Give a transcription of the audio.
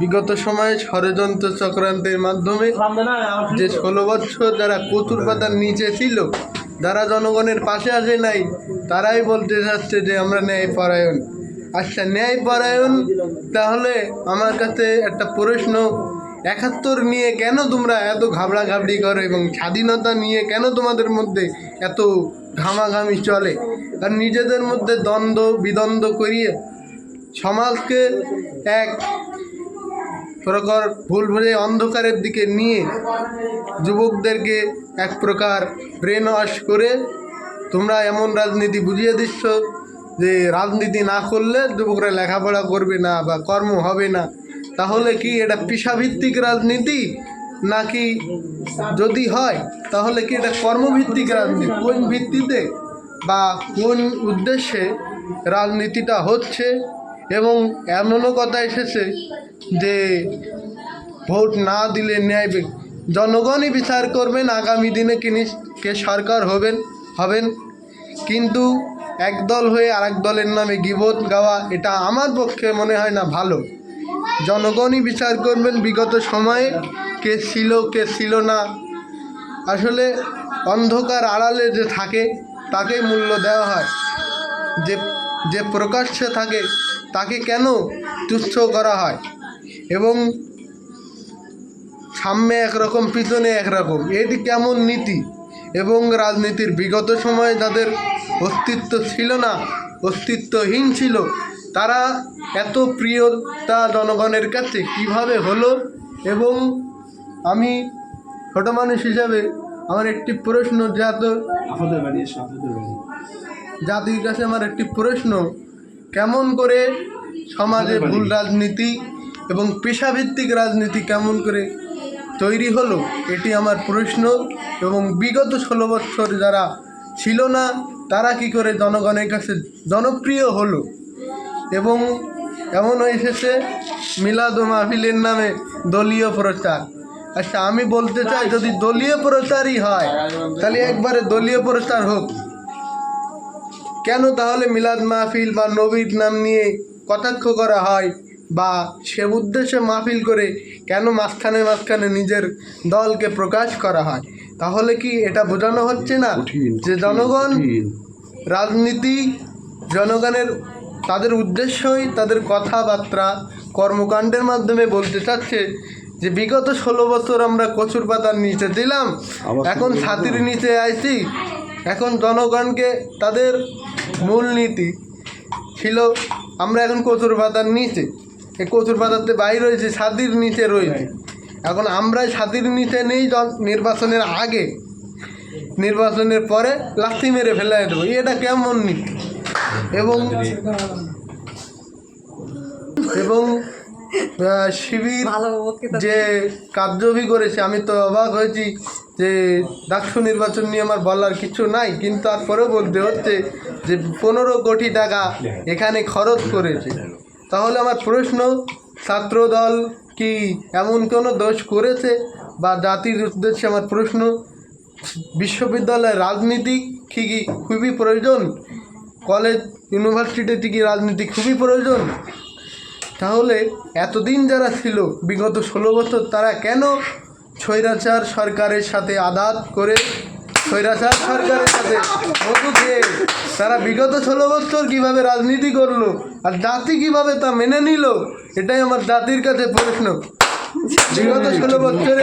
বিগত সময়ে ষড়যন্ত্র চক্রান্তের মাধ্যমে যে ষোলো বছর যারা কচুর পাতার নিচে ছিল, যারা জনগণের পাশে আসে নাই, তারাই বলতে চাচ্ছে যে আমরা ন্যায় পরায়ণ আচ্ছা ন্যায় পরায়ণ তাহলে আমার কাছে একটা প্রশ্ন, একাত্তর নিয়ে কেন তোমরা এত ঘাবড়া ঘাবড়ি করো এবং স্বাধীনতা নিয়ে কেন তোমাদের মধ্যে এত ঘামাঘামি চলে? আর নিজেদের মধ্যে দ্বন্দ্ব, বিদ্বন্দ্ব করিয়ে সমাজকে এক প্রকার ভুল ভুলে অন্ধকারের দিকে নিয়ে যুবকদেরকে এক প্রকার ব্রেন ওয়াশ করে তোমরা এমন রাজনীতি বুঝিয়ে দিচ্ছ যে রাজনীতি না করলে যুবকরা লেখাপড়া করবে না বা কর্ম হবে না। তাহলে কি এটা পেশাভিত্তিক রাজনীতি? নাকি যদি হয়, তাহলে কি এটা কর্মভিত্তিক রাজনীতি? কোন ভিত্তিতে বা কোন উদ্দেশ্যে রাজনীতিটা হচ্ছে? এবং এমনও কথা এসেছে যে ভোট না দিলে ন্যায় জনগণই বিচার করবেন, আগামী দিনে কিনি কে সরকার হবেন হবেন। কিন্তু একদল হয়ে আরেক দলের নামে গিবত গাওয়া, এটা আমার পক্ষে মনে হয় না ভালো। জনগণই বিচার করবেন বিগত সময়ে, কে ছিল কে ছিল না। আসলে অন্ধকার আড়ালে যে থাকে তাকে মূল্য দেওয়া হয়। যে যে প্রকাশ্যে থাকে তাকে কেন তুচ্ছ করা হয়? এবং সামনে একরকম পিছনে একরকম এটি কেমন নীতি? এবং রাজনীতির বিগত সময়ে যাদের অস্তিত্ব ছিল না অস্তিত্বহীন ছিল তারা এত প্রিয়তা জনগণের কাছে কীভাবে হলো? এবং আমি ছোটো মানুষ হিসাবে আমার একটি প্রশ্ন আপনাদের বাড়ি। জাতির কাছে আমার একটি প্রশ্ন কেমন করে সমাজে ভুল রাজনীতি এবং পেশাভিত্তিক রাজনীতি কেমন করে তৈরি হলো, এটি আমার প্রশ্ন। এবং বিগত ষোলো বছর যারা ছিল না, তারা কি করে জনগণের কাছে জনপ্রিয় হলো? এবং এমন এসেছে, মিলাদ মাহফিলের নামে দলীয় প্রচার। আচ্ছা আমি বলতে চাই, যদি দলীয় প্রচারই হয়, তাহলে একবারে দলীয় প্রচার হোক। কেন তাহলে মিলাদ মাহফিল বা নবীর নাম নিয়ে কটাক্ষ করা হয়? বা সে উদ্দেশ্যে মাহফিল করে কেন মাঝখানে মাঝখানে নিজের দলকে প্রকাশ করা হয়? তাহলে কি এটা বোঝানো হচ্ছে না যে জনগণ রাজনীতি জনগণের তাদের উদ্দেশ্যই তাদের কথাবার্তা কর্মকাণ্ডের মাধ্যমে বলতে চাচ্ছে যে বিগত ষোলো বছর আমরা কচুর পাতার নিচে দিলাম এখন ছাতির নিচে আইছি এখন জনগণকে তাদের মূলনীতি ছিল আমরা এখন কচুর পাতার নিচে। এই কচুর পাতাতে বাইর রয়েছে ছাতির নিচে রয়েছে। এখন আমরা ছাতির নিচে নেই নির্বাচনের আগে। নির্বাচনের পরে লাথি মেরে ফেলাই দেবো। এটা কেমন নীতি? এবং এবং শিবির যে কার্যবি করেছে আমি তো অবাক হয়েছি। যে ডাকসু নির্বাচন নিয়ে আমার বলার কিছু নাই, কিন্তু তারপরেও বলতে হচ্ছে যে পনেরো কোটি টাকা এখানে খরচ করেছে। তাহলে আমার প্রশ্ন, ছাত্রদল কি এমন কোনো দোষ করেছে? বা জাতির উদ্দেশ্যে আমার প্রশ্ন, বিশ্ববিদ্যালয়ের রাজনীতি কি কি খুবই প্রয়োজন? কলেজ, ইউনিভার্সিটিতে কি রাজনীতি খুবই প্রয়োজন? তাহলে এতদিন যারা ছিল, বিগত ষোলো বছর, তারা কেন স্বৈরাচার সরকারের সাথে আদাত করে, স্বৈরাচার সরকারের সাথে মধু খেয়ে তারা বিগত ষোলো বছর কীভাবে রাজনীতি করল আর জাতি কীভাবে তা মেনে নিল, এটাই আমার জাতির কাছে প্রশ্ন। বিগত ষোলো বছরে